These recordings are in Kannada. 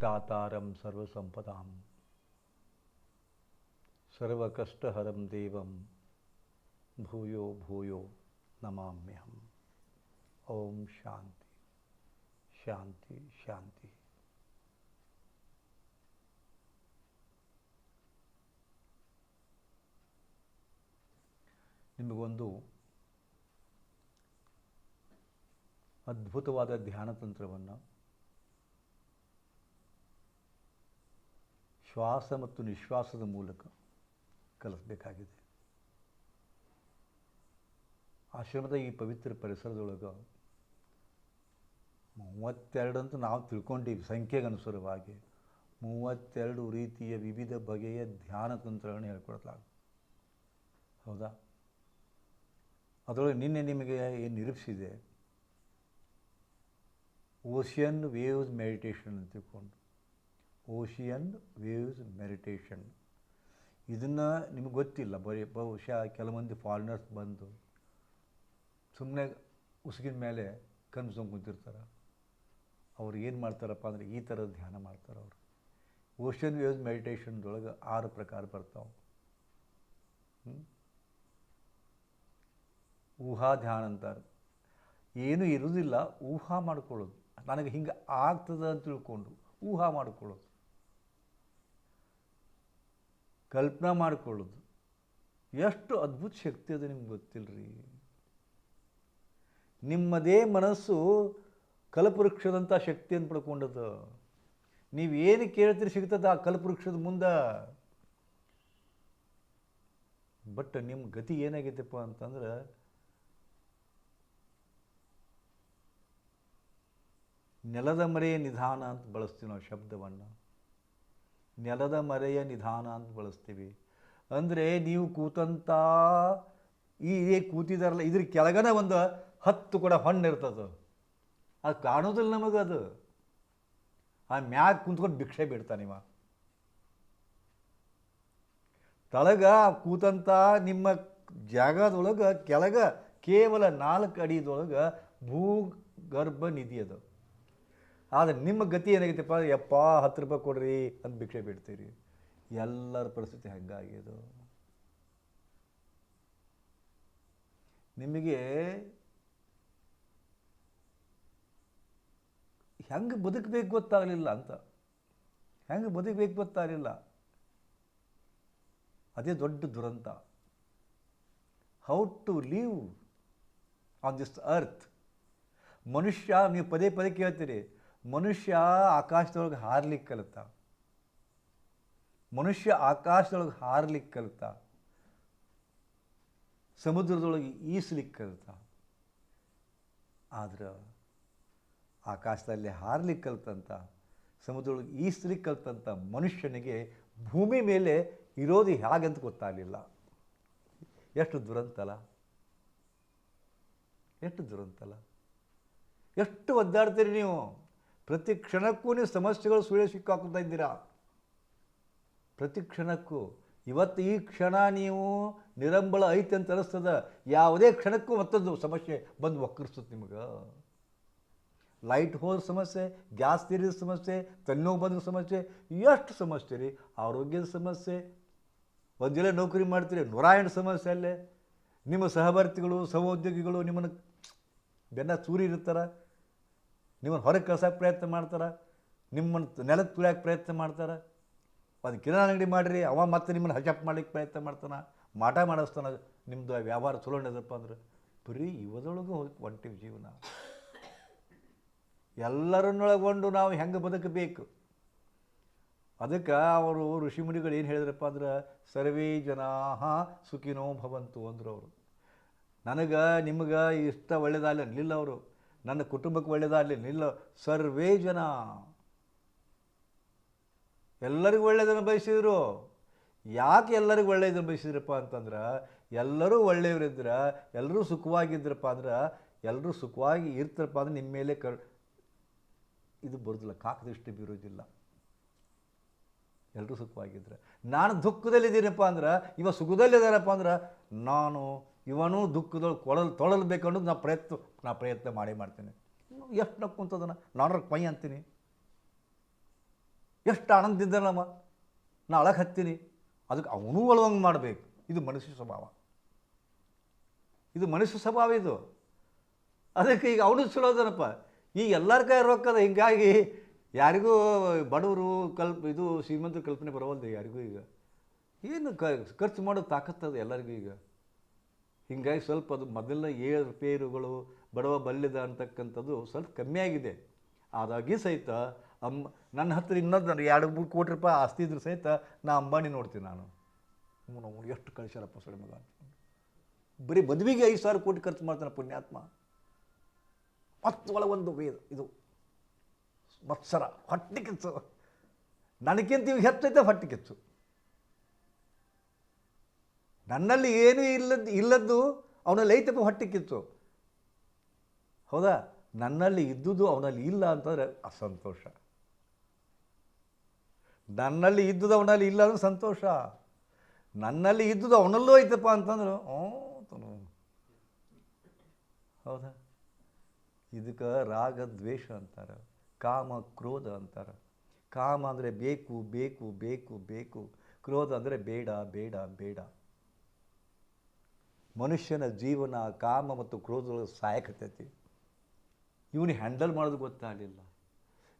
दातारं सर्वसम्पदां सर्वकष्टहरं देवं भूयो भूयो नमाम्यहम् ಓಂ ಶಾಂತಿ ಶಾಂತಿ ಶಾಂತಿ ನಿಮಗೊಂದು ಅದ್ಭುತವಾದ ಧ್ಯಾನ ತಂತ್ರವನ್ನು ಶ್ವಾಸ ಮತ್ತು ನಿಶ್ವಾಸದ ಮೂಲಕ ಕಲಿಸಬೇಕಾಗಿದೆ. ಆಶ್ರಮದ ಈ ಪವಿತ್ರ ಪರಿಸರದೊಳಗೆ ಮೂವತ್ತೆರಡು ಅಂತ ನಾವು ತಿಳ್ಕೊಂಡೀವಿ ಸಂಖ್ಯೆಗೆ ಅನುಸಾರವಾಗಿ ಮೂವತ್ತೆರಡು ರೀತಿಯ ವಿವಿಧ ಬಗೆಯ ಧ್ಯಾನ ತಂತ್ರಗಳನ್ನು ಹೇಳ್ಕೊಡ್ಲಾಗ ಹೌದಾ? ಅದರೊಳಗೆ ನಿನ್ನೆ ನಿಮಗೆ ಏನು ನಿರೂಪಿಸಿದೆ ಓಷಿಯನ್ ವೇವ್ಸ್ ಮೆಡಿಟೇಷನ್ ಅಂತ ತಿಳ್ಕೊಂಡು. ಓಷಿಯನ್ ವೇವ್ಸ್ ಮೆಡಿಟೇಷನ್ ಇದನ್ನು ನಿಮಗೆ ಗೊತ್ತಿಲ್ಲ, ಬರೀ ಬಹುಶಃ ಕೆಲವೊಂದು ಫಾರಿನರ್ಸ್ ಬಂದು ಸುಮ್ಮನೆ ಉಸುಗಿನ ಮೇಲೆ ಕನ್ಸ್ಕೊಂಡು ಕುಂತಿರ್ತಾರೆ. ಅವ್ರು ಏನು ಮಾಡ್ತಾರಪ್ಪ ಅಂದರೆ ಈ ಥರದ ಧ್ಯಾನ ಮಾಡ್ತಾರೆ ಅವರು. ಓಷನ್ ವೇವ್ಸ್ ಮೆಡಿಟೇಷನ್ದೊಳಗೆ ಆರು ಪ್ರಕಾರ ಬರ್ತಾವೆ. ಊಹಾ ಧ್ಯಾನ ಅಂತಾರೆ. ಏನೂ ಇರೋದಿಲ್ಲ, ಊಹಾ ಮಾಡ್ಕೊಳ್ಳೋದು. ನನಗೆ ಹಿಂಗೆ ಆಗ್ತದೆ ಅಂತ ತಿಳ್ಕೊಂಡು ಊಹಾ ಮಾಡ್ಕೊಳ್ಳೋದು. ಕಲ್ಪನಾ ಮಾಡಿಕೊಳ್ಳೋದು. ಎಷ್ಟು ಅದ್ಭುತ ಶಕ್ತಿ ಅದು ನಿಮ್ಗೆ ಗೊತ್ತಿಲ್ಲರಿ ನಿಮ್ಮದೇ ಮನಸ್ಸು ಕಲ್ಪವೃಕ್ಷದಂಥ ಶಕ್ತಿಯನ್ನು ಪಡ್ಕೊಂಡದ್ದು. ನೀವು ಏನು ಕೇಳ್ತೀರಿ ಸಿಗ್ತದೆ ಆ ಕಲ್ಪವೃಕ್ಷದ ಮುಂದೆ. ಬಟ್ ನಿಮ್ಮ ಗತಿ ಏನಾಗೈತಪ್ಪ ಅಂತಂದ್ರೆ, ನೆಲದ ಮರೆಯ ನಿಧಾನ ಅಂತ ಬಳಸ್ತೀವಿ ನಾವು ಶಬ್ದವನ್ನು. ನೆಲದ ಮರೆಯ ನಿಧಾನ ಅಂತ ಬಳಸ್ತೀವಿ. ಅಂದರೆ ನೀವು ಕೂತಂಥ ಈ ಕೂತಿದಾರಲ್ಲ, ಇದ್ರ ಕೆಳಗನೆ ಒಂದು ಹತ್ತು ಕೂಡ ಹಣ್ಣು ಇರ್ತದೆ. ಅದು ಕಾಣೋದಿಲ್ಲ ನಮಗದು ಆ ಮ್ಯಾಗ ಕುಂತ್ಕೊಂಡು ಭಿಕ್ಷೆ ಬಿಡ್ತಾನೆ ಇವ. ತಳಗ ಕೂತಂಥ ನಿಮ್ಮ ಜಾಗದೊಳಗೆ, ಕೆಳಗ ಕೇವಲ ನಾಲ್ಕು ಅಡಿದೊಳಗೆ ಭೂಗರ್ಭ ನಿಧಿ ಅದು. ಆದರೆ ನಿಮ್ಮ ಗತಿ ಏನಾಗೈತಪ್ಪ ಯಪ್ಪ, ಹತ್ತು ರೂಪಾಯಿ ಕೊಡ್ರಿ ಅಂತ ಭಿಕ್ಷೆ ಬಿಡ್ತೀರಿ. ಎಲ್ಲರ ಪರಿಸ್ಥಿತಿ ಹೆಂಗಾಗಿದು ನಿಮಗೆ ಹೆಂಗೆ ಬದುಕಬೇಕು ಗೊತ್ತಾಗಲಿಲ್ಲ ಅಂತ. ಹೆಂಗೆ ಬದುಕಬೇಕು ಗೊತ್ತಾಗಲಿಲ್ಲ. ಅದೇ ದೊಡ್ಡ ದುರಂತ. How to live on this earth ಮನುಷ್ಯ, ನೀವು ಪದೇ ಪದೇ ಕೇಳ್ತೀರಿ ಮನುಷ್ಯ ಆಕಾಶದೊಳಗೆ ಹಾರ್ಲಿಕ್ಕೆ ಕಲಿತ ಮನುಷ್ಯ ಆಕಾಶದೊಳಗೆ ಹಾರ್ಲಿಕ್ಕೆ ಕಲಿತ ಸಮುದ್ರದೊಳಗೆ ಈಸ್ಲಿಕ್ಕೆ ಕಲಿತ ಆದ್ರೆ ಆಕಾಶದಲ್ಲಿ ಹಾರ್ಲಿಕ್ಕೆ ಕಲಿತಂತ ಸಮುದ್ರದೊಳಗೆ ಈಸ್ಲಿಕ್ಕೆ ಕಲ್ತಂಥ ಮನುಷ್ಯನಿಗೆ ಭೂಮಿ ಮೇಲೆ ಇರೋದು ಹೇಗಂತ ಗೊತ್ತಾಗಲಿಲ್ಲ. ಎಷ್ಟು ದುರಂತಲ್ಲ ಎಷ್ಟು ದುರಂತಲ್ಲ ಎಷ್ಟು ಒದ್ದಾಡ್ತೀರಿ ನೀವು? ಪ್ರತಿ ಕ್ಷಣಕ್ಕೂ ನೀವು ಸಮಸ್ಯೆಗಳು ಸುಳ್ಳು ಸಿಕ್ಕಾಕ್ತಾ ಇದ್ದೀರಾ? ಪ್ರತಿ ಕ್ಷಣಕ್ಕೂ. ಇವತ್ತು ಈ ಕ್ಷಣ ನೀವು ನಿರಂಬಳ ಐತೆ ಅಂತ ಅನಿಸ್ತದ. ಯಾವುದೇ ಕ್ಷಣಕ್ಕೂ ಮತ್ತೊಂದು ಸಮಸ್ಯೆ ಬಂದು ಒಕ್ಕರಿಸ್ತದೆ ನಿಮಗೆ. ಲೈಟ್ ಹೋದ ಸಮಸ್ಯೆ ಗ್ಯಾಸ್ ತೀರಿದ ಸಮಸ್ಯೆ ತಲೆನೋವು ಬಂದ ಸಮಸ್ಯೆ, ಎಷ್ಟು ಸಮಸ್ಯೆ ರೀ? ಆರೋಗ್ಯದ ಸಮಸ್ಯೆ ಒಂದಿಲ್ಲ ನೌಕರಿ ಮಾಡ್ತೀರಿ ನೂರ ಸಮಸ್ಯೆ ಅಲ್ಲೇ. ನಿಮ್ಮ ಸಹವರ್ತಿಗಳು ಸಹೋದ್ಯೋಗಿಗಳು ನಿಮ್ಮನ್ನು ಬೆನ್ನ ಚೂರಿ ಇರ್ತಾರೆ ನಿಮ್ಮನ್ನು ಹೊರಗೆ ಕಳ್ಸೋಕೆ ಪ್ರಯತ್ನ ಮಾಡ್ತಾರೆ? ನಿಮ್ಮನ್ನು ನೆಲಕ್ಕೆ ತುಳಿಯೋಕೆ ಪ್ರಯತ್ನ ಮಾಡ್ತಾರೆ? ಒಂದು ಕಿರಾಣ ಅಂಗಡಿ ಮಾಡಿರಿ, ಅವ ಮತ್ತೆ ನಿಮ್ಮನ್ನು ಹಜಪ್ ಮಾಡ್ಲಿಕ್ಕೆ ಪ್ರಯತ್ನ ಮಾಡ್ತಾನೆ, ಮಾಟ ಮಾಡಿಸ್ತಾನೆ ನಿಮ್ಮದು ವ್ಯವಹಾರ ಚಲೋ ನಡೆದಪ್ಪ ಅಂದ್ರೆ ಬರೀ ಇವದೊಳಗೂ ಹೊಂಟಿವಿ ಜೀವನ. ಎಲ್ಲರನ್ನೊಳಗೊಂಡು ನಾವು ಹೆಂಗೆ ಬದುಕಬೇಕು? ಅದಕ್ಕೆ ಅವರು ಋಷಿಮುನಿಗಳು ಏನು ಹೇಳಿದ್ರಪ್ಪ ಅಂದ್ರೆ, ಸರ್ವೇ ಜನಾ ಸುಖಿನೋ ಭವಂತು ಅಂದರು ಅವರು. ನನಗೆ, ನಿಮಗೆ ಇಷ್ಟ ಒಳ್ಳೇದಾಗಲಿ ಅನ್ನಲಿಲ್ಲ ಅವರು. ನನ್ನ ಕುಟುಂಬಕ್ಕೆ ಒಳ್ಳೆಯದಾಗಲಿ ನಿಲ್ಲ, ಸರ್ವೇ ಜನ. ಎಲ್ಲರಿಗೂ ಒಳ್ಳೆಯದನ್ನು ಬಯಸಿದ್ರು. ಯಾಕೆ ಎಲ್ಲರಿಗೂ ಒಳ್ಳೆಯದನ್ನು ಬಯಸಿದ್ರಪ್ಪ ಅಂತಂದ್ರೆ, ಎಲ್ಲರೂ ಒಳ್ಳೆಯವರಿದ್ರೆ, ಎಲ್ಲರೂ ಸುಖವಾಗಿದ್ರಪ್ಪ ಅಂದ್ರೆ, ಎಲ್ಲರೂ ಸುಖವಾಗಿ ಇರ್ತಾರಪ್ಪ ಅಂದ್ರೆ ನಿಮ್ಮ ಮೇಲೆ ಕರ್, ಇದು ಬರೋದಿಲ್ಲ, ಕಾಕದೃಷ್ಟಿ ಬೀರೋದಿಲ್ಲ ಎಲ್ಲರೂ ಸುಖವಾಗಿದ್ರೆ. ನಾನು ದುಃಖದಲ್ಲಿದ್ದೀನಪ್ಪ ಅಂದ್ರೆ, ಇವ ಸುಖದಲ್ಲಿದ್ದಾರಪ್ಪ ಅಂದ್ರೆ, ನಾನು ಇವನು ದುಃಖದೊಳಗೆ ಕೊಳಲು ತೊಳಲ್ಬೇಕು ಅನ್ನೋದು ನಾ ಪ್ರಯತ್ನ ನಾ ಪ್ರಯತ್ನ ಮಾಡೇ ಮಾಡ್ತೀನಿ. ಎಷ್ಟು ನಕ್ಕೊಂತದನ ನಾನು ಪೈ ಅಂತೀನಿ. ಎಷ್ಟು ಆನಂದಿದ್ದ ನಮ್ಮ, ನಾ ಅಳಗೆ ಹತ್ತೀನಿ. ಅದಕ್ಕೆ ಅವನೂ ಅಳುವಂಗೆ ಮಾಡಬೇಕು. ಇದು ಮನುಷ್ಯ ಸ್ವಭಾವ. ಇದು ಮನುಷ್ಯ ಸ್ವಭಾವ ಇದು. ಅದಕ್ಕೆ ಈಗ ಅವನು ಸುಳೋದನಪ್ಪ ಈಗ ಎಲ್ಲರ ಕೈ ರೊಕ್ಕದ ಹಿಂಗಾಗಿ ಯಾರಿಗೂ ಬಡವರು ಕಲ್ಪ, ಇದು ಶ್ರೀಮಂತರ ಕಲ್ಪನೆ ಬರವಲ್ದು ಯಾರಿಗೂ ಈಗ. ಏನು ಖರ್ಚು ಮಾಡೋದು ತಾಕತ್ತದ ಎಲ್ಲರಿಗೂ ಈಗ. ಹಿಂಗಾಗಿ ಸ್ವಲ್ಪ ಅದು ಮೊದಲಿನ ಏಳು ಪೇರುಗಳು ಬಡವ ಬಲ್ಲಿದ ಅಂತಕ್ಕಂಥದ್ದು ಸ್ವಲ್ಪ ಕಮ್ಮಿಯಾಗಿದೆ ಆದಾಗಿ ಸಹಿತ ಅಮ್ಮ ನನ್ನ ಹತ್ರ ಇನ್ನೊಂದು ನನಗೆ ಎರಡು ಮೂರು ಕೋಟಿ ರೂಪಾಯಿ ಆಸ್ತಿ ಇದ್ರೂ ಸಹಿತ ನಾ ಅಂಬಾನಿ ನೋಡ್ತೀನಿ ನಾನು. ಅವನು ಎಷ್ಟು ಕಳಿಸ್ಯಾರಪ್ಪ ಸೊಳ್ಳೆ ಮಗ ಬರೀ ಮದುವೆಗೆ ಐದು ಸಾವಿರ ಕೋಟಿ ಖರ್ಚು ಮಾಡ್ತಾನೆ ಪುಣ್ಯಾತ್ಮ. ಮತ್ತು ಒಳ ಒಂದು ವೇದ ಇದು ಮತ್ಸರ, ಹೊಟ್ಟೆ ಕಿಚ್ಚು. ನನಗಿಂತ ಇವಾಗ ಹೆಚ್ಚೈತೆ ಹೊಟ್ಟೆ ಕಿಚ್ಚು. ನನ್ನಲ್ಲಿ ಏನೂ ಇಲ್ಲದ್ದು ಇಲ್ಲದ್ದು ಅವನಲ್ಲಿ ಐತಪ್ಪ ಹೊಟ್ಟೆ ಕಿಚ್ಚು ಹೌದಾ? ನನ್ನಲ್ಲಿ ಇದ್ದುದು ಅವನಲ್ಲಿ ಇಲ್ಲ ಅಂತಂದರೆ ಅಸಂತೋಷ. ನನ್ನಲ್ಲಿ ಇದ್ದುದು ಅವನಲ್ಲಿ ಇಲ್ಲ ಅಂದ್ರೆ ಸಂತೋಷ. ನನ್ನಲ್ಲಿ ಇದ್ದುದು ಅವನಲ್ಲೂ ಐತಪ್ಪ ಅಂತಂದ್ರೆ ಓ. ಹೌದಾ? ಇದಕ್ಕೆ ರಾಗ ದ್ವೇಷ ಅಂತಾರೆ, ಕಾಮ ಕ್ರೋಧ ಅಂತಾರೆ. ಕಾಮ ಅಂದರೆ ಬೇಕು ಬೇಕು ಬೇಕು ಬೇಕು. ಕ್ರೋಧ ಅಂದರೆ ಬೇಡ ಬೇಡ ಬೇಡ. ಮನುಷ್ಯನ ಜೀವನ, ಕಾಮ ಮತ್ತು ಕ್ರೋಧಗಳು ಸಹಾಯಕತೈತಿ ಇವನು ಹ್ಯಾಂಡಲ್ ಮಾಡೋದು ಗೊತ್ತಾಗಲಿಲ್ಲ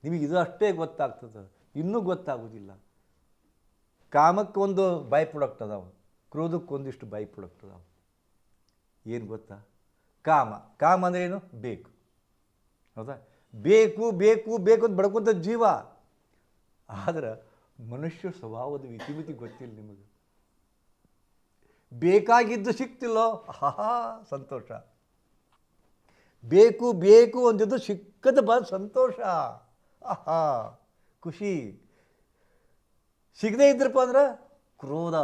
ನಿಮಗೆ ಇದು ಅಷ್ಟೇ ಗೊತ್ತಾಗ್ತದೆ. ಇನ್ನೂ ಗೊತ್ತಾಗೋದಿಲ್ಲ. ಕಾಮಕ್ಕೊಂದು ಬೈ ಪ್ರಾಡಕ್ಟ್ ಅದಾವೆ. ಕ್ರೋಧಕ್ಕೊಂದಿಷ್ಟು ಬೈ ಪ್ರಾಡಕ್ಟ್ ಅದಾವೆ. ಏನು ಗೊತ್ತಾ? ಕಾಮ. ಕಾಮ ಅಂದ್ರೆ ಏನು? ಬೇಕು. ಹೌದಾ? ಬೇಕು ಬೇಕು ಬೇಕು ಅಂತ ಬಡ್ಕೊಂತ ಜೀವ. ಆದ್ರೆ ಮನುಷ್ಯ ಸ್ವಭಾವದ ಇತಿಮಿತಿ ಗೊತ್ತಿಲ್ಲ ನಿಮಗೆ. ಬೇಕಾಗಿದ್ದು ಸಿಕ್ತಿಲ್ಲೋ? ಹಾ ಸಂತೋಷ. ಬೇಕು ಬೇಕು ಅಂದಿದ್ದು ಸಿಕ್ಕದ ಬ, ಸಂತೋಷ. ಆಹಾ, ಖುಷಿ. ಸಿಗದೇ ಇದ್ರಪ್ಪ ಅಂದ್ರೆ ಕ್ರೋಧ.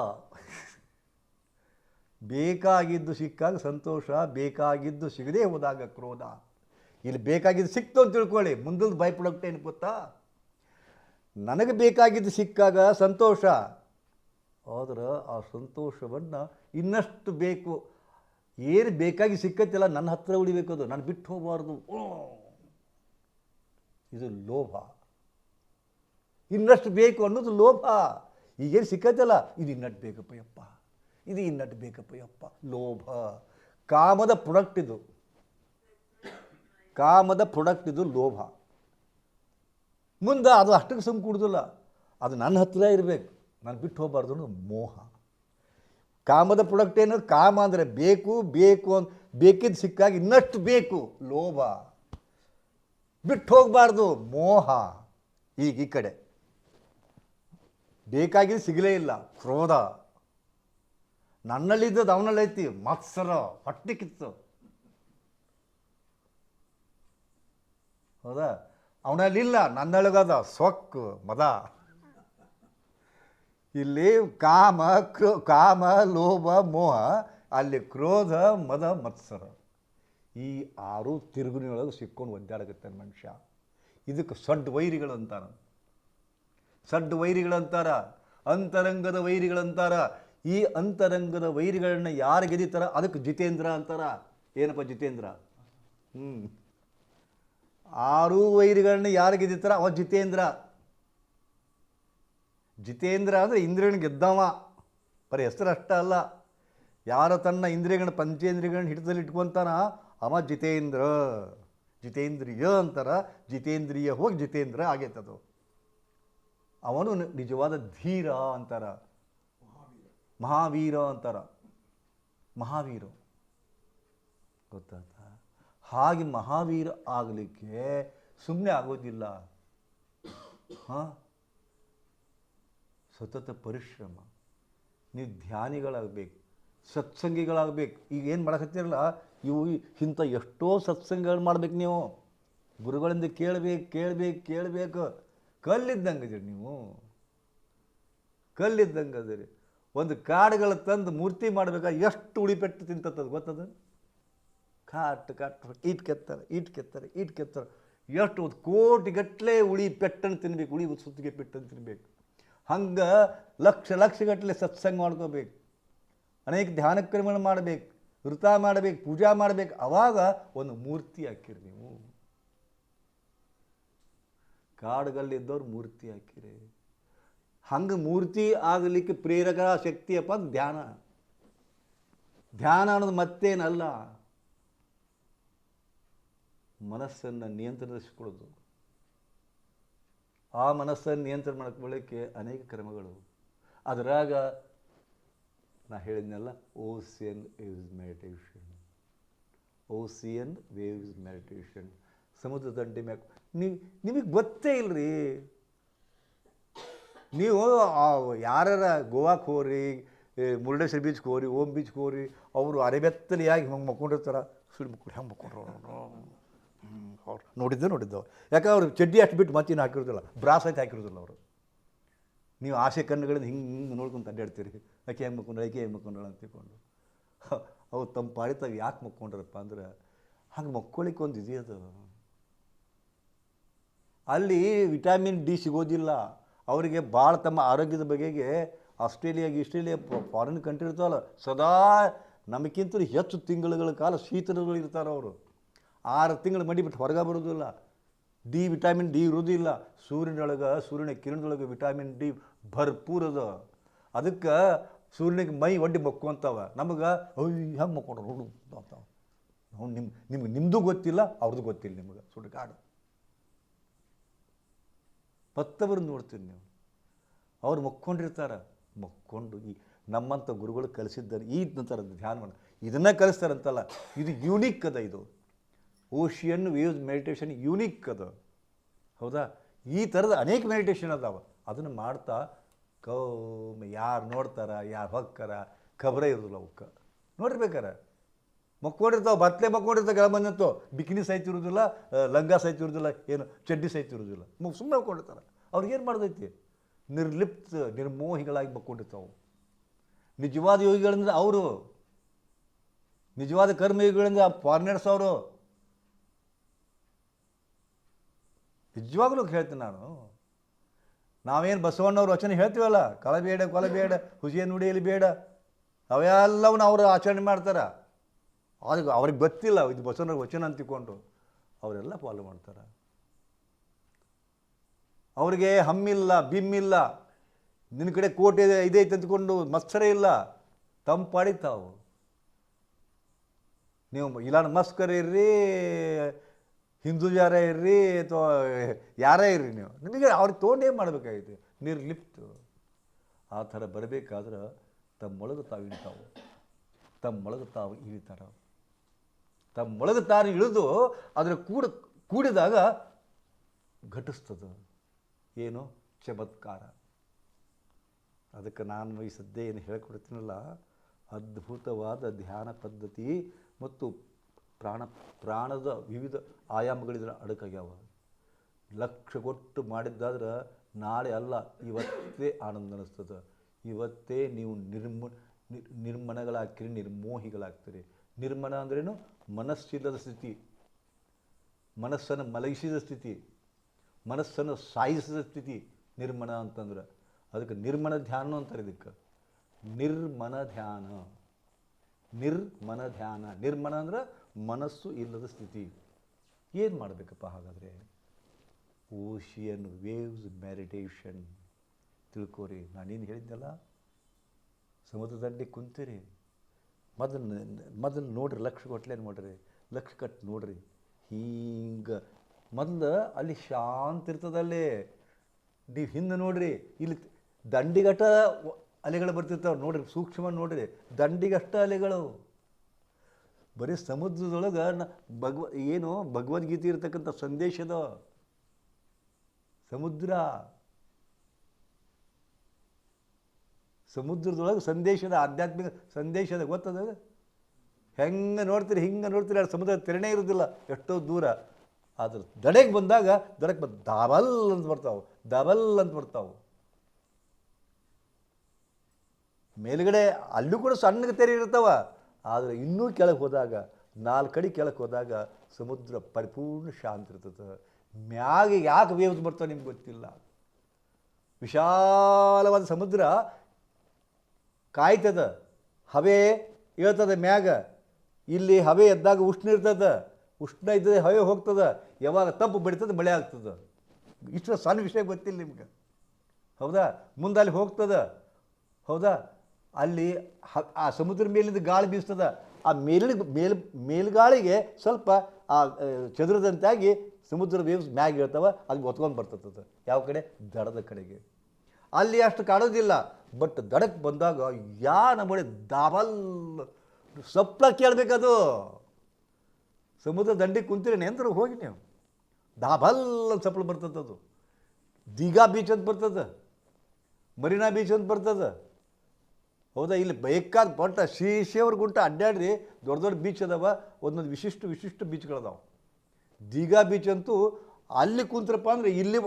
ಬೇಕಾಗಿದ್ದು ಸಿಕ್ಕಾಗ ಸಂತೋಷ, ಬೇಕಾಗಿದ್ದು ಸಿಗದೇ ಹೋದಾಗ ಕ್ರೋಧ. ಇಲ್ಲಿ ಬೇಕಾಗಿದ್ದು ಸಿಕ್ತು ಅಂತ ತಿಳ್ಕೊಳ್ಳಿ. ಮುಂದೊಂದು ಭಯಪಡೋಗ್ತೇನೆ ಗೊತ್ತಾ? ನನಗೆ ಬೇಕಾಗಿದ್ದು ಸಿಕ್ಕಾಗ ಸಂತೋಷ. ಆದ್ರೆ ಆ ಸಂತೋಷವನ್ನು ಇನ್ನಷ್ಟು ಬೇಕು. ಏನು ಬೇಕಾಗಿ ಸಿಕ್ಕತ್ತಿಲ್ಲ, ನನ್ನ ಹತ್ರ ಉಳಿಬೇಕು ಅದು. ನಾನು ಬಿಟ್ಟು ಹೋಗಬಾರ್ದು. ಇದು ಲೋಭ. ಇನ್ನಷ್ಟು ಬೇಕು ಅನ್ನೋದು ಲೋಭ. ಈಗೇನು ಸಿಕ್ಕತ್ತಲ್ಲ, ಇದು ಇನ್ನಟ್ಟು ಬೇಕಪ್ಪ ಯಪ್ಪ. ಇದು ಇನ್ನಟ್ಟು ಬೇಕಪ್ಪ ಯಪ್ಪ. ಲೋಭ. ಕಾಮದ ಪ್ರೊಡಕ್ಟ್ ಇದು. ಕಾಮದ ಪ್ರೊಡಕ್ಟ್ ಇದು ಲೋಭ. ಮುಂದೆ ಅದು ಅಷ್ಟಕ್ಕೆ ಸುಮ್ಮ ಕುಡ್ದಿಲ್ಲ ಅದು ನನ್ನ ಹತ್ತಿರ ಇರಬೇಕು. ನಾನು ಬಿಟ್ಟು ಹೋಗಬಾರ್ದು ಅನ್ನೋದು ಮೋಹ. ಕಾಮದ ಪ್ರೊಡಕ್ಟ್ ಏನು ಕಾಮ ಅಂದರೆ ಬೇಕು ಬೇಕು ಅಂತ ಬೇಕಿದ್ದು ಸಿಕ್ಕಾಗಿ ಇನ್ನಷ್ಟು ಬೇಕು, ಲೋಭ. ಬಿಟ್ಟು ಹೋಗಬಾರ್ದು, ಮೋಹ. ಈಗ ಈ ಕಡೆ. ಬೇಕಾಗಿದ್ದು ಸಿಗಲೇ ಇಲ್ಲ, ಕ್ರೋಧ. ನನ್ನಲ್ಲಿದ್ದದ್ದು ಅವನಲ್ಲಿ ಐತಿ, ಮತ್ಸರ, ಹೊಟ್ಟೆ ಕಿತ್ತು. ಹೌದಾ? ಅವನಲ್ಲಿಲ್ಲ, ನನ್ನೊಳಗದ ಸೊಕ್ಕು, ಮದ. ಇಲ್ಲಿ ಕಾಮ ಕ್ರೋ, ಕಾಮ, ಲೋಭ, ಮೋಹ, ಅಲ್ಲಿ ಕ್ರೋಧ, ಮದ, ಮತ್ಸರ. ಈ ಆರು ತಿರುಗುನಿಯೊಳಗೆ ಸಿಕ್ಕೊಂಡು ಒದ್ದಾಡಕತ್ತಾನೆ ಮನುಷ್ಯ. ಇದಕ್ಕೆ ಸಡ್ ವೈರಿಗಳು ಅಂತಾರ. ವೈರಿಗಳು ವೈರಿಗಳಂತಾರ ಅಂತರಂಗದ ವೈರಿಗಳಂತಾರ ಈ ಅಂತರಂಗದ ವೈರಿಗಳನ್ನ ಯಾರು ಗೆದಿತಾರ ಅದಕ್ಕೆ ಜಿತೇಂದ್ರ ಅಂತಾರ. ಏನಪ್ಪ ಜಿತೇಂದ್ರ? ಹ್ಞೂ ಆರು ವೈರಿಗಳನ್ನ ಯಾರು ಗೆದಿತಾರ ಅವ ಜಿತೇಂದ್ರ. ಜಿತೇಂದ್ರ ಅಂದರೆ ಇಂದ್ರಿಯನ್ ಗೆದ್ದವ. ಬರೀ ಹೆಸರು ಅಷ್ಟ ಅಲ್ಲ. ಯಾರು ತನ್ನ ಇಂದ್ರಿಯಗಳನ್ನ ಪಂಚೇಂದ್ರಿಯಗಳನ್ನ ಹಿಡಿತದಲ್ಲಿ ಇಟ್ಕೊತಾನ, ಅವ ಜಿತೇಂದ್ರ. ಜಿತೇಂದ್ರಿಯ ಅಂತಾರ, ಜಿತೇಂದ್ರಿಯ ಹೋಗಿ ಜಿತೇಂದ್ರ ಆಗೈತದು. ಅವನು ನಿಜವಾದ ಧೀರ ಅಂತಾರ. ಮಹಾವೀರ ಅಂತಾರ. ಮಹಾವೀರ. ಗೊತ್ತಾಯ್ತಾ? ಹಾಗೆ ಮಹಾವೀರ ಆಗಲಿಕ್ಕೆ ಸುಮ್ಮನೆ ಆಗೋದಿಲ್ಲ. ಹಾಂ? ಸತತ ಪರಿಶ್ರಮ. ನೀವು ಧ್ಯಾನಿಗಳಾಗಬೇಕು ಸತ್ಸಂಗಿಗಳಾಗಬೇಕು. ಈಗ ಏನು ಮಾಡಕತ್ತೀರಲ್ಲ ಇವು ಇಂಥ ಎಷ್ಟೋ ಸತ್ಸಂಗಗಳು ಮಾಡ್ಬೇಕು ನೀವು. ಗುರುಗಳಿಂದ ಕೇಳಬೇಕು ಕೇಳಬೇಕು ಕೇಳಬೇಕು. ಕಲ್ಲಿದ್ದಂಗೆ ಅದೀರಿ ನೀವು. ಕಲ್ಲಿದ್ದಂಗೆ ಅದೀರಿ ಒಂದು ಕಾಡುಗಳ ತಂದು ಮೂರ್ತಿ ಮಾಡಬೇಕಾ? ಎಷ್ಟು ಉಳಿಪೆಟ್ಟು ತಿಂತದ ಗೊತ್ತದ? ಕಾಟ್ ಕಾಟ್, ಈಟ್ ಕೆತ್ತಾರೆ ಈಟ್ ಕೆತ್ತಾರೆ ಈಟ್ ಕೆತ್ತಾರೆ. ಎಷ್ಟು ಒಂದು ಕೋಟಿಗಟ್ಟಲೆ ಉಳಿ ಪೆಟ್ಟನ್ನು ತಿನ್ಬೇಕು, ಉಳಿ ಸುತ್ತಿಗೆ ಪೆಟ್ಟನ್ನು ತಿನ್ಬೇಕು. ಹಂಗೆ ಲಕ್ಷ ಲಕ್ಷಗಟ್ಟಲೆ ಸತ್ಸಂಗ ಮಾಡ್ಕೋಬೇಕು. ಅನೇಕ ಧ್ಯಾನ ಕ್ರಮಗಳು ಮಾಡಬೇಕು, ವೃತ ಮಾಡಬೇಕು, ಪೂಜಾ ಮಾಡಬೇಕು. ಅವಾಗ ಒಂದು ಮೂರ್ತಿ ಹಾಕಿರಿ ನೀವು. ಕಾಡುಗಲ್ಲಿದ್ದವ್ರು ಮೂರ್ತಿ ಹಾಕಿರಿ. ಹಂಗೆ ಮೂರ್ತಿ ಆಗಲಿಕ್ಕೆ ಪ್ರೇರಕ ಶಕ್ತಿಯಪ್ಪ ಧ್ಯಾನ. ಧ್ಯಾನ ಅನ್ನೋದು ಮತ್ತೇನಲ್ಲ. ಮನಸ್ಸನ್ನು ನಿಯಂತ್ರಿಸಿಕೊಳ್ಳೋದು. ಆ ಮನಸ್ಸನ್ನು ನಿಯಂತ್ರಣ ಮಾಡ್ಕೊಳ್ಳಿಕ್ಕೆ ಅನೇಕ ಕ್ರಮಗಳು. ಅದರಾಗ ನಾ ಹೇಳಿದ್ನಲ್ಲ, ocean waves meditation. Ocean waves meditation. ಸಮುದ್ರ ದಂಡೆ ಮ್ಯಾಕ್ ನೀವು ನಿಮಗೆ ಗೊತ್ತೇ ಇಲ್ಲರಿ ನೀವು ಯಾರ ಗೋವಾಕ್ಕೆ ಹೋಗ್ರಿ ಮುರುಡೇಶ್ವರ ಬೀಚ್ಗೆ ಹೋಗ್ರಿ ಓಮ್ ಬೀಚ್ಗೆ ಹೋಗ್ರಿ ಅವರು ಅರೆಬೆತ್ತಲೆಯಾಗಿ ಹಂಗೆ ಮಕ್ಕೊಂಡಿರ್ತಾರ? ಸುಳ್ಳು ಮಕ್ಕಳು ಹೆಂಗೆ ಮಕ್ಕೊಂಡ್ರು ಅವ್ರು ನೋಡಿದ್ದೆ ಅವ್ರು ಯಾಕಂದ್ರೆ ಅವ್ರು ಚಡ್ಡಿ ಅಷ್ಟು ಬಿಟ್ಟು ಮತ್ತೇನು ಹಾಕಿರೋದಿಲ್ಲ. ಬ್ರಾಸ್ ಆಯ್ತು ಹಾಕಿರೋದಿಲ್ಲ ಅವರು. ನೀವು ಆಸೆ ಕಣ್ಣುಗಳನ್ನು ಹಿಂಗೆ ಹಿಂಗೆ ನೋಡ್ಕೊಂತ ಅಡ್ಡಾಡ್ತೀರಿ ಆಕೆ ಹೆಂಗೆ ಮಕ್ಕೊಂಡ್ರೆ ಆಕೆ ಹೆಂಗೆ ಮಕ್ಕೊಂಡ್ರಳ ಅಂತ ತಿಳ್ಕೊಂಡು. ಅವ್ರು ತಮ್ಮ ಪಾಡಿತಾಗ ಯಾಕೆ ಮಕ್ಕೊಂಡ್ರಪ್ಪ ಅಂದ್ರೆ ಹಂಗೆ ಮಕ್ಕೊಳಿಕ್ಕೆ ಒಂದು ಇದೆಯದು ಅಲ್ಲಿ ವಿಟಾಮಿನ್ ಡಿ ಸಿಗೋದಿಲ್ಲ. ಅವರಿಗೆ ಭಾಳ ತಮ್ಮ ಆರೋಗ್ಯದ ಬಗೆಗೆ ಆಸ್ಟ್ರೇಲಿಯಾ ಇಸ್ಟ್ರೇಲಿಯಾ ಫಾರಿನ್ ಕಂಟ್ರಿ ಇರ್ತಾವಲ್ಲ, ಸದಾ ನಮಗಿಂತಲೂ ಹೆಚ್ಚು ತಿಂಗಳುಗಳ ಕಾಲ ಶೀತಲಗಳು ಇರ್ತಾರೆ ಅವರು. ಆರು ತಿಂಗಳು ಮಡಿಬಿಟ್ಟು ಹೊರಗೆ ಬರೋದಿಲ್ಲ ಡಿ ವಿಟಾಮಿನ್ ಡಿ ಇರೋದಿಲ್ಲ ಸೂರ್ಯನೊಳಗೆ, ಸೂರ್ಯನ ಕಿರಣದೊಳಗೆ ವಿಟಮಿನ್ ಡಿ ಭರ್ಪೂರ್ ಅದ. ಅದಕ್ಕೆ ಸೂರ್ಯನಿಗೆ ಮೈ ಒಡ್ಡಿ ಮಕ್ಕೊಂತಾವ ನಮಗೆ ಅಯ್ಯ ಹೆಂಗೆ ಮಕ್ಕೊಂಡು ನೋಡು ಅಂತಾವ. ನಿಮ್ಮ ನಿಮ್ಗೆ ನಿಮ್ಮದು ಗೊತ್ತಿಲ್ಲ ಅವ್ರದ್ದು ಗೊತ್ತಿಲ್ಲ ನಿಮ್ಗೆ. ಸುಡುಗಾಡು ಮತ್ತೊಬ್ಬರು ನೋಡ್ತೀರಿ ನೀವು. ಅವ್ರು ಮಕ್ಕೊಂಡಿರ್ತಾರೆ. ಮಕ್ಕೊಂಡು ಈ ನಮ್ಮಂಥ ಗುರುಗಳು ಕಲಿಸಿದ್ದಾರೆ ಈ ಥರದ ಧ್ಯಾನವನ್ನು ಇದನ್ನು ಕಲಿಸ್ತಾರಂತಲ್ಲ. ಇದು ಯೂನಿಕ್ ಅದ ಇದು. ಓಷಿಯನ್ ವೇವ್ಸ್ ಮೆಡಿಟೇಷನ್ ಯೂನಿಕ್ ಅದು. ಹೌದಾ? ಈ ಥರದ ಅನೇಕ ಮೆಡಿಟೇಷನ್ ಅದಾವ. ಅದನ್ನು ಮಾಡ್ತಾ ಕೌಮ್ ಯಾರು ನೋಡ್ತಾರ ಯಾರು ಹೊಕ್ಕಾರ ಖಬರ ಇರೋದಿಲ್ಲ ಅವಕ್ಕೆ ನೋಡಿರ್ಬೇಕಾರ? ಮಕ್ಕೊಂಡಿರ್ತಾವೆ ಬತ್ತಲೆ ಮಕ್ಕೊಂಡಿರ್ತಾವೆ ಕೆಳ ಬಂದಂತು ಬಿಕಿನಿ ಆ, ಲಂಗ ಸಹಿತ ಇರೋದಿಲ್ಲ ಏನು ಚಡ್ಡಿ ಸಹಿತ ಇರೋದಿಲ್ಲ. ಸುಮ್ಮನೆ ಮಕ್ಕೊಂಡಿರ್ತಾರೆ. ಅವ್ರಿಗೇನು ಮಾಡ್ದೈತಿ? ನಿರ್ಲಿಪ್ತ ನಿರ್ಮೋಹಿಗಳಾಗಿ ಮಕ್ಕೊಂಡಿರ್ತಾವೆ ನಿಜವಾದ ಯೋಗಿಗಳಂದ್ರೆ ಅವರು ನಿಜವಾದ ಕರ್ಮಯೋಗಿಗಳಿಂದ ಫಾರಿನರ್ಸ್ ಅವರು ನಿಜವಾಗ್ಲೂ ಹೇಳ್ತೀನಿ ನಾನು. ನಾವೇನು ಬಸವಣ್ಣವ್ರ ವಚನ ಹೇಳ್ತೀವಲ್ಲ ಕಳಬೇಡ ಕೊಲಬೇಡ ಹುಸಿಯ ನುಡಿಯಲ್ಲಿ ಬೇಡ. ಅವೆಲ್ಲವನ್ನ ಅವರು ಆಚರಣೆ ಮಾಡ್ತಾರೆ. ಅದಕ್ಕೆ ಅವ್ರಿಗೆ ಗೊತ್ತಿಲ್ಲ, ಇದು ಬಸವಣ್ಣವ್ರ ವಚನ ಅಂತ ಅವರೆಲ್ಲ ಫಾಲೋ ಮಾಡ್ತಾರೆ. ಅವ್ರಿಗೆ ಹಮ್ಮಿಲ್ಲ, ಬಿಮ್ಮಿಲ್ಲ. ನಿನ್ನ ಕಡೆ ಕೋಟೆ ಇದೆ ಇದೈತೆ ಅಂದ್ಕೊಂಡು ಮತ್ಸರ ಇಲ್ಲ. ತಮ್ಮ ಪಾಡಿ ತಾವು ನೀವು ಇಲಾನ್ ಮಸ್ಕರ್ ಇರ್ರಿ ಹಿಂದೂಜಾರ ಇರ್ರಿ ಅಥವಾ ಯಾರೇ ಇರ್ರಿ ನೀವು. ನಿಮಗೆ ಅವ್ರಿಗೆ ತೊಗೊಂಡು ಏನು ನೀರು ನಿರ್ಲಿಪ್ತು ಆ ಥರ ಬರಬೇಕಾದ್ರೆ ತಮ್ಮೊಳಗೆ ತಾವು ಇಳಿತಾವು. ತಮ್ಮೊಳಗೆ ತಾವು ಇಳಿತಾರ. ತಮ್ಮೊಳಗೆ ತಾನು ಇಳಿದು ಅದರ ಕೂಡ ಕೂಡಿದಾಗ ಘಟಿಸ್ತದ. ಏನು? ಚಮತ್ಕಾರ. ಅದಕ್ಕೆ ನಾನು ಈ ಸದ್ಯ ಏನು ಹೇಳ್ಕೊಡ್ತೀನಲ್ಲ, ಅದ್ಭುತವಾದ ಧ್ಯಾನ ಪದ್ಧತಿ ಮತ್ತು ಪ್ರಾಣ, ಪ್ರಾಣದ ವಿವಿಧ ಆಯಾಮಗಳಿದ್ರೆ ಅಡಕಾಗ್ಯಾವ. ಲಕ್ಷ ಕೊಟ್ಟು ಮಾಡಿದ್ದಾದ್ರೆ ನಾಳೆ ಅಲ್ಲ, ಇವತ್ತೇ ಆನಂದ ಅನ್ನಿಸ್ತದೆ ಇವತ್ತೇ ನೀವು ನಿರ್ಮ, ನಿರ್- ನಿರ್ಮಣಗಳಾಗ್ತೀರಿ ನಿರ್ಮೋಹಿಗಳಾಗ್ತೀರಿ. ನಿರ್ಮಣ ಅಂದ್ರೇನು? ಮನಸ್ಸಿಲ್ಲದ ಸ್ಥಿತಿ. ಮನಸ್ಸನ್ನು ಮಲಗಿಸಿದ ಸ್ಥಿತಿ. ಮನಸ್ಸನ್ನು ಸಾಯಿಸಿದ ಸ್ಥಿತಿ ನಿರ್ಮಣ ಅಂತಂದ್ರೆ. ಅದಕ್ಕೆ ನಿರ್ಮಣ ಧ್ಯಾನ ಅಂತಾರೆ ಇದಕ್ಕೆ. ನಿರ್ಮನ ಧ್ಯಾನ. ನಿರ್ಮನ ಧ್ಯಾನ. ನಿರ್ಮಣ ಅಂದ್ರೆ ಮನಸ್ಸು ಇಲ್ಲದ ಸ್ಥಿತಿ. ಏನು ಮಾಡಬೇಕಪ್ಪ ಹಾಗಾದರೆ? ಓಷಿಯನ್ ವೇವ್ಸ್ ಮೆಡಿಟೇಷನ್ ತಿಳ್ಕೋರಿ, ನಾನೇನು ಹೇಳಿದ್ದಲ್ಲ ಸಮುದ್ರದಲ್ಲಿ ಕುಂತೀರಿ. ಮೊದಲು ಮೊದಲು ನೋಡ್ರಿ, ಲಕ್ಷ ಕೊಟ್ಲೇನು ನೋಡ್ರಿ, ಲಕ್ಷ ಕಟ್ಟು ನೋಡ್ರಿ. ಹಿಂಗೆ, ಮೊದಲು ಅಲ್ಲಿ ಶಾಂತ ಇರ್ತದಲ್ಲಿ. ನೀವು ಹಿಂದೆ ನೋಡ್ರಿ, ಇಲ್ಲಿ ದಂಡಿಗಟ್ಟ ಅಲೆಗಳು ಬರ್ತಿರ್ತಾವೆ ನೋಡ್ರಿ, ಸೂಕ್ಷ್ಮ ನೋಡ್ರಿ ದಂಡಿಗಷ್ಟ ಅಲೆಗಳು. ಬರೀ ಸಮುದ್ರದೊಳಗೆ ನ ಭಗವ, ಏನು ಭಗವದ್ಗೀತೆ ಇರ್ತಕ್ಕಂಥ ಸಂದೇಶದ ಸಮುದ್ರ. ಸಮುದ್ರದೊಳಗೆ ಸಂದೇಶದ ಆಧ್ಯಾತ್ಮಿಕ ಸಂದೇಶದ ಗೊತ್ತದ ಹೆಂಗೆ ನೋಡ್ತೀರಿ, ಹಿಂಗೆ ನೋಡ್ತೀರಿ ಅಲ್ಲಿ ಸಮುದ್ರ ತೆರಣೆ ಇರೋದಿಲ್ಲ, ಎಷ್ಟೋ ದೂರ. ಆದ್ರೆ ದಡೆಗೆ ಬಂದಾಗ ದಡಕ್ಕೆ ಬಂದು ಅಂತ ಬರ್ತಾವೆ, ದಬಲ್ ಅಂತ ಬರ್ತಾವೆ. ಮೇಲುಗಡೆ ಅಲ್ಲೂ ಕೂಡ ಸಣ್ಣಗೆ ತೆರೆ ಇರ್ತಾವ. ಆದರೆ ಇನ್ನೂ ಕೆಳಗೆ ಹೋದಾಗ, ನಾಲ್ಕು ಕಡೆ ಕೆಳಗೆ ಹೋದಾಗ ಸಮುದ್ರ ಪರಿಪೂರ್ಣ ಶಾಂತ ಇರ್ತದೆ. ಮ್ಯಾಗೆ ಯಾಕೆ ವೇವ್ಸ್ ಬರ್ತಾವೆ ನಿಮ್ಗೆ ಗೊತ್ತಿಲ್ಲ. ವಿಶಾಲವಾದ ಸಮುದ್ರ ಕಾಯ್ತದ. ಹವೆ ಹೇಳ್ತದೆ ಮ್ಯಾಗ. ಇಲ್ಲಿ ಹವೆ ಎದ್ದಾಗ ಉಷ್ಣ ಇರ್ತದೆ. ಉಷ್ಣ ಇದ್ದದೆ ಹವೆ ಹೋಗ್ತದೆ. ಯಾವಾಗ ತಪ್ಪು ಬೆಳೀತದೆ ಮಳೆ ಆಗ್ತದೆ. ಇಷ್ಟು ಸಣ್ಣ ವಿಷಯ ಗೊತ್ತಿಲ್ಲ ನಿಮ್ಗೆ. ಹೌದಾ? ಮುಂದೆ ಅಲ್ಲಿ ಹೋಗ್ತದೆ. ಹೌದಾ? ಅಲ್ಲಿ ಹ, ಆ ಸಮುದ್ರ ಮೇಲಿಂದ ಗಾಳಿ ಬೀಸ್ತದ. ಆ ಮೇಲಿನ, ಮೇಲ್, ಮೇಲ್ಗಾಳಿಗೆ ಸ್ವಲ್ಪ, ಆ ಚದುರದಂತಾಗಿ ಸಮುದ್ರ ವೇವ್ಸ್ ಮ್ಯಾಗ ಇರ್ತವೆ ಅದು ಒತ್ಕೊಂಡು ಬರ್ತದ ಯಾವ ಕಡೆ? ದಡದ ಕಡೆಗೆ. ಅಲ್ಲಿ ಅಷ್ಟು ಕಾಣೋದಿಲ್ಲ. ಬಟ್ ದಡಕ್ಕೆ ಬಂದಾಗ ಯಾ ನಮ್ಮಡೆ ದಾಬಲ್ ಸಪ್ಲ ಕೇಳಬೇಕದು. ಸಮುದ್ರ ದಂಡಿಗೆ ಕುಂತೀರಿ, ನೆಂದ್ರೆ ಹೋಗಿ ನೀವು. ದಾಬಲ್ ಅಂತ ಸಪ್ಲ ಬರ್ತದದು ದೀಘಾ ಬೀಚ್ ಅಂತ ಬರ್ತದೆ. ಮರೀನಾ ಬೀಚ್ ಅಂತ ಬರ್ತದೆ. ಹೌದಾ? ಇಲ್ಲಿ ಬೇಕಾದ ಪಟ್ಟ ಶ್ರೀಶೇವ್ರ ಗುಂಟ ಅಡ್ಡಾಡ್ರಿ, ದೊಡ್ಡ ದೊಡ್ಡ ಬೀಚ್ ಅದಾವ, ಒಂದೊಂದು ವಿಶಿಷ್ಟ ವಿಶಿಷ್ಟ ಬೀಚ್ಗಳದಾವ ದೀಘಾ ಬೀಚ್ ಅಂತೂ ಅಲ್ಲಿ ಕುಂತ್ರಪ್ಪ ಅಂದರೆ ಇಲ್ಲಿ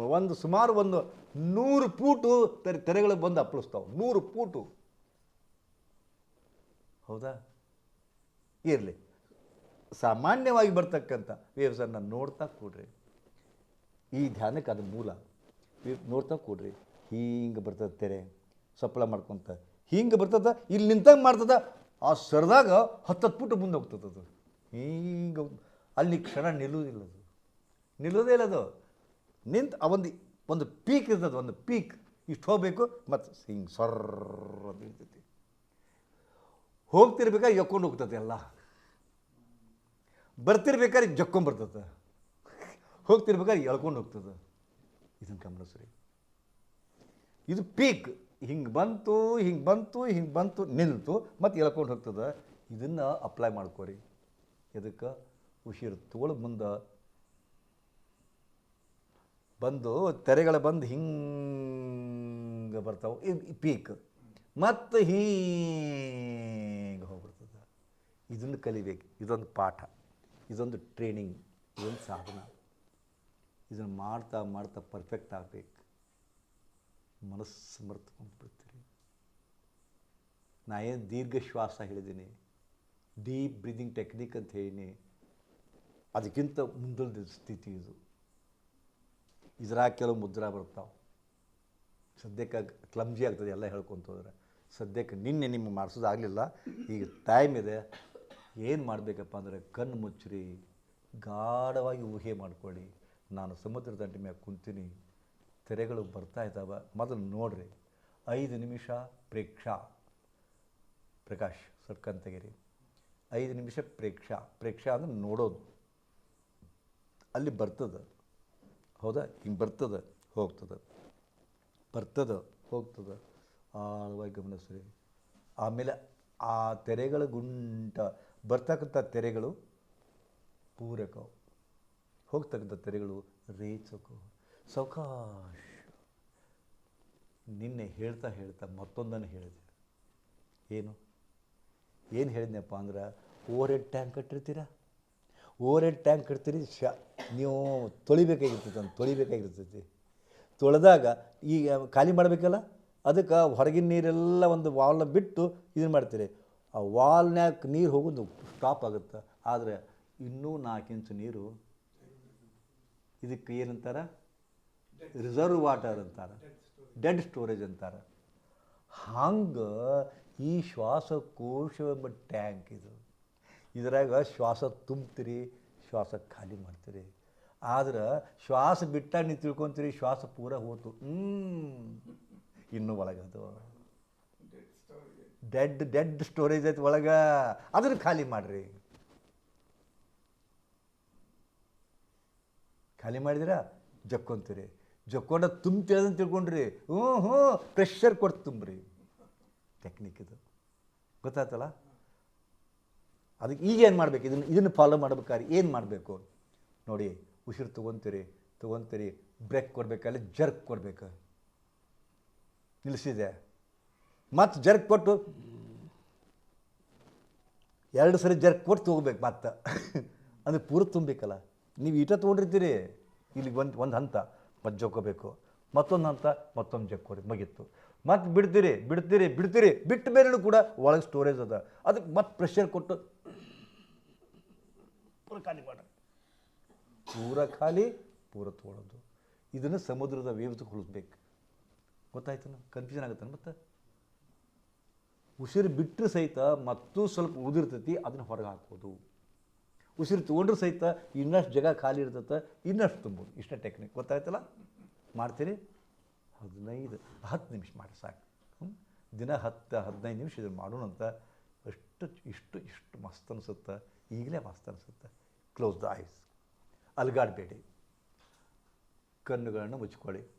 ಒಂದು ಸುಮಾರು ಒಂದು ನೂರು ಪೂಟು ತೆರೆ ತೆರೆಗಳಿಗೆ ಬಂದು ಅಪ್ಪಳಿಸ್ತಾವೆ. ನೂರು ಪೂಟು. ಹೌದಾ? ಇರಲಿ. ಸಾಮಾನ್ಯವಾಗಿ ಬರ್ತಕ್ಕಂಥ ವೇವ್ಸನ್ನು ನೋಡ್ತಾ ಕೂಡ್ರಿ. ಈ ಧ್ಯಾನಕ್ಕೆ ಅದು ಮೂಲ. ನೋಡ್ತಾ ಕೂಡ್ರಿ. ಹೀಗೆ ಬರ್ತದೆ ತೆರೆ. ಸಪ್ಪಳ ಮಾಡ್ಕೊತ ಹಿಂಗೆ ಬರ್ತದ, ಇಲ್ಲಿ ನಿಂತಂಗೆ ಮಾಡ್ತದ, ಆ ಸರದಾಗ ಹತ್ತತ್ತು ಪುಟ್ಟು ಮುಂದೆ ಹೋಗ್ತದೆ ಅದು. ಹಿಂಗೆ ಅಲ್ಲಿ ಕ್ಷಣ ನಿಲ್ಲುವುದಿಲ್ಲ ಅದು. ನಿಲ್ಲೋದೇ ಇಲ್ಲ ಅದು. ನಿಂತು ಆ ಒಂದು ಒಂದು ಪೀಕ್ ಇರ್ತದೆ, ಒಂದು ಪೀಕ್. ಇಷ್ಟು ಹೋಗಬೇಕು, ಮತ್ತು ಹಿಂಗೆ ಸರ್ರ ಇರ್ತೈತಿ ಹೋಗ್ತಿರ್ಬೇಕಾದ್ರೆ ಎಕ್ಕೊಂಡು ಹೋಗ್ತದೆ ಎಲ್ಲ. ಬರ್ತಿರ್ಬೇಕಾದ್ರೆ ಜಕ್ಕೊಂಬರ್ತದೆ ಹೋಗ್ತಿರ್ಬೇಕಾದ್ರೆ ಎಳ್ಕೊಂಡು ಹೋಗ್ತದೆ. ಇದನ್ನು ಗಮನಿಸ್ರಿ ಇದು ಪೀಕ್. ಹಿಂಗೆ ಬಂತು ಹಿಂಗೆ ಬಂತು ಹಿಂಗೆ ಬಂತು, ನಿಲ್ತು, ಮತ್ತು ಎಳ್ಕೊಂಡು ಹೋಗ್ತದೆ. ಇದನ್ನು ಅಪ್ಲೈ ಮಾಡ್ಕೋರಿ. ಇದಕ್ಕೆ ಉಸಿರು ತೋಳು ಮುಂದೆ ಬಂದು ತೆರೆಗಳ ಬಂದು ಹಿಂಗೆ ಬರ್ತಾವೆ. ಇದು ಪೀಕ್ ಮತ್ತು ಹೀಗೆ ಹೋಗ್ಬಿಡ್ತದೆ. ಇದನ್ನು ಕಲಿಬೇಕು. ಇದೊಂದು ಪಾಠ. ಇದೊಂದು ಟ್ರೈನಿಂಗ್ ಇದೊಂದು ಸಾಧನ. ಇದನ್ನು ಮಾಡ್ತಾ ಮಾಡ್ತಾ ಪರ್ಫೆಕ್ಟ್ ಆಗಬೇಕು. ಮನಸ್ಸು ಮರ್ತುಕೊಂಡ್ಬಿಡ್ತೀರಿ ನಾ ಏನು ದೀರ್ಘ ಶ್ವಾಸ ಹೇಳಿದ್ದೀನಿ ಡೀಪ್ ಬ್ರೀದಿಂಗ್ ಟೆಕ್ನಿಕ್ ಅಂತ ಹೇಳೀನಿ, ಅದಕ್ಕಿಂತ ಮುಂದುಳಿದ ಸ್ಥಿತಿ ಇದು. ಇದ್ರಾಗ ಕೆಲವು ಮುದ್ರಾ ಬರ್ತಾವೆ. ಸದ್ಯಕ್ಕೆ ಕ್ಲಮ್ಜಿ ಆಗ್ತದೆ ಎಲ್ಲ ಹೇಳ್ಕೊತ ಹೋದ್ರೆ. ಸದ್ಯಕ್ಕೆ ನಿನ್ನೆ ನಿಮ್ಗೆ ಮಾಡಿಸೋದಾಗಲಿಲ್ಲ ಈಗ ಟೈಮ್ ಇದೆ. ಏನು ಮಾಡಬೇಕಪ್ಪ ಅಂದರೆ ಕಣ್ಣು ಮುಚ್ಚಿರಿ, ಗಾಢವಾಗಿ ಊಹೆ ಮಾಡ್ಕೊಳ್ಳಿ. ನಾನು ಸಮುದ್ರ ದಂಡೆ ಮ್ಯಾಗ ಕುಂತೀನಿ ತೆರೆಗಳು ಬರ್ತಾ ಇದ್ದಾವೆ. ಮೊದಲು ನೋಡ್ರಿ. ಐದು ನಿಮಿಷ ಪ್ರೇಕ್ಷಾ. ಪ್ರಕಾಶ್ ಸರ್ಕನ್ ತೆಗೀರಿ ಐದು ನಿಮಿಷ ಪ್ರೇಕ್ಷಾ. ಪ್ರೇಕ್ಷಾ ಅಂದ್ರೆ ನೋಡೋದು. ಅಲ್ಲಿ ಬರ್ತದೆ. ಹೌದಾ? ಹಿಂಗೆ ಬರ್ತದೆ, ಹೋಗ್ತದೆ. ಬರ್ತದೆ, ಹೋಗ್ತದೆ. ಆಳವಾಗಿ ಗಮನಿಸ್ರಿ ಆಮೇಲೆ ಆ ತೆರೆಗಳ ಗುಂಟ, ಬರ್ತಕ್ಕಂಥ ತೆರೆಗಳು ಪೂರಕವು ಹೋಗ್ತಕ್ಕಂಥ ತೆರೆಗಳು ರೇಚಕು. ಸಾವಕಾಶ ನಿನ್ನೆ ಹೇಳ್ತಾ ಹೇಳ್ತಾ ಮತ್ತೊಂದನ್ನು ಹೇಳಿದೆ. ಏನು? ಏನು ಹೇಳಿದ್ನಪ್ಪ ಅಂದ್ರೆ ಓವರ್ ಹೆಡ್ ಟ್ಯಾಂಕ್ ಕಟ್ಟಿರ್ತೀರಾ? ಓವರ್ ಹೆಡ್ ಟ್ಯಾಂಕ್ ಕಟ್ತೀರಿ, ಶ, ನೀವು ತೊಳಿಬೇಕಾಗಿರ್ತೈತೆ ಅಂತ ತೊಳಿಬೇಕಾಗಿರ್ತೈತಿ. ತೊಳೆದಾಗ ಈಗ ಖಾಲಿ ಮಾಡಬೇಕಲ್ಲ? ಅದಕ್ಕೆ ಹೊರಗಿನ ನೀರೆಲ್ಲ ಒಂದು ವಾಲ್ನ ಬಿಟ್ಟು ಇದನ್ನು ಮಾಡ್ತೀರಿ. ಆ ವಾಲ್ನ್ಯಾಗ ನೀರು ಹೋಗೋದು ಸ್ಟಾಪ್ ಆಗುತ್ತೆ. ಆದರೆ ಇನ್ನೂ ನಾಲ್ಕು ಇಂಚು ನೀರು ಇದಕ್ಕೆ ಏನಂತಾರೆ? ರಿಸರ್ವ್ ವಾಟರ್ ಅಂತಾರೆ. ಡೆಡ್ ಸ್ಟೋರೇಜ್ ಅಂತಾರೆ. ಹಂಗೆ ಈ ಶ್ವಾಸಕೋಶ ಎಂಬ ಟ್ಯಾಂಕ್ ಇದು. ಇದ್ರಾಗ ಶ್ವಾಸ ತುಂಬ್ತೀರಿ, ಶ್ವಾಸ ಖಾಲಿ ಮಾಡ್ತೀರಿ. ಆದ್ರೆ ಶ್ವಾಸ ಬಿಟ್ಟ ನೀವು ತಿಳ್ಕೊತೀರಿ, ಶ್ವಾಸ ಪೂರ ಹೋತು. ಹ್ಞೂ ಇನ್ನೂ ಒಳಗದು ಡೆಡ್ ಡೆಡ್ ಸ್ಟೋರೇಜ್ ಐತೆ ಒಳಗೆ. ಅದನ್ನು ಖಾಲಿ ಮಾಡಿರಿ. ಖಾಲಿ ಮಾಡಿದಿರಾ? ಜಕ್ಕೊಂತೀರಿ. ಜಕ್ಕೊಂಡ ತುಂಬ ತಿಳ್ಕೊಂಡ್ರಿ. ಹ್ಞೂ ಹ್ಞೂ ಪ್ರೆಷರ್ ಕೊಟ್ಟು ತುಂಬ್ರಿ. ಟೆಕ್ನಿಕ್ ಇದು. ಗೊತ್ತಾಯ್ತಲ್ಲ ಅದಕ್ಕೆ ಈಗ ಏನು ಮಾಡಬೇಕು? ಇದನ್ನು ಇದನ್ನು ಫಾಲೋ ಮಾಡ್ಬೇಕಾದ್ರೆ ಏನು ಮಾಡಬೇಕು? ನೋಡಿ, ಉಸಿರು ತೊಗೊತೀರಿ ತೊಗೊತೀರಿ ಬ್ರೇಕ್ ಕೊಡಬೇಕಲ್ಲ ಜರ್ಕ್ ಕೊಡಬೇಕು. ನಿಲ್ಲಿಸಿದೆ ಮತ್ತು ಜರ್ಕ್ ಕೊಟ್ಟು, ಎರಡು ಸರಿ ಜರ್ಕ್ ಕೊಟ್ಟು ತೊಗೋಬೇಕು ಮತ್ತೆ. ಅಂದರೆ ಪೂರ ತುಂಬಬೇಕಲ್ಲ ನೀವು ಈಟ ತೊಗೊಂಡಿರ್ತೀರಿ. ಇಲ್ಲಿಗೆ ಒಂದು ಒಂದು ಹಂತ. ಮತ್ತೆ ಜೋಕೋಬೇಕು. ಮತ್ತೊಂದು ಹಂತ, ಮತ್ತೊಂದು ಜಕ್ಕೋರಿ ಮುಗಿತ್ತು ಮತ್ತೆ ಬಿಡ್ತೀರಿ ಬಿಡ್ತೀರಿ ಬಿಡ್ತೀರಿ, ಬಿಟ್ಟ ಮೇಲೂ ಕೂಡ ಒಳಗೆ ಸ್ಟೋರೇಜ್ ಅದ. ಅದಕ್ಕೆ ಮತ್ತೆ ಪ್ರೆಷರ್ ಕೊಟ್ಟು ಪೂರ ಖಾಲಿ ಮಾಡ್ರಿ ಪೂರ ಖಾಲಿ, ಪೂರ ತೊಗೊಳೋದು ಇದನ್ನು ಸಮುದ್ರದ ವೇವ್ಸ್ ಉಳಿಸ್ಬೇಕು ಗೊತ್ತಾಯ್ತು ಕನ್ಫ್ಯೂಷನ್ ಆಗುತ್ತೆ ಮತ್ತೆ? ಉಸಿರು ಬಿಟ್ಟರೆ ಸಹಿತ ಮತ್ತೂ ಸ್ವಲ್ಪ ಉದಿರ್ತೈತಿ ಅದನ್ನು ಹೊರಗೆ ಹಾಕೋದು. ಉಸಿರು ತೊಗೊಂಡ್ರೂ ಸಹಿತ ಇನ್ನಷ್ಟು ಜಾಗ ಖಾಲಿ ಇರ್ತೈತೆ, ಇನ್ನಷ್ಟು ತುಂಬೋದು. ಇಷ್ಟೇ ಟೆಕ್ನಿಕ್ ಗೊತ್ತಾಯ್ತಲ್ಲ? ಮಾಡ್ತೀರಿ? ಹದಿನೈದು, ಹತ್ತು ನಿಮಿಷ ಮಾಡಿ ಸಾಕು? ದಿನ ಹತ್ತು, ಹದಿನೈದು ನಿಮಿಷ ಇದನ್ನು ಮಾಡೋಣ ಅಂತ ಅಷ್ಟು, ಇಷ್ಟು ಇಷ್ಟು ಮಸ್ತ್ ಅನಿಸುತ್ತೆ. ಈಗಲೇ ಮಸ್ತ್ ಅನಿಸುತ್ತೆ. ಕ್ಲೋಸ್ ದ ಐಸ್ ಅಲ್ಗಾಡಬೇಡಿ. ಕಣ್ಣುಗಳನ್ನು ಮುಚ್ಕೊಳ್ಳಿ.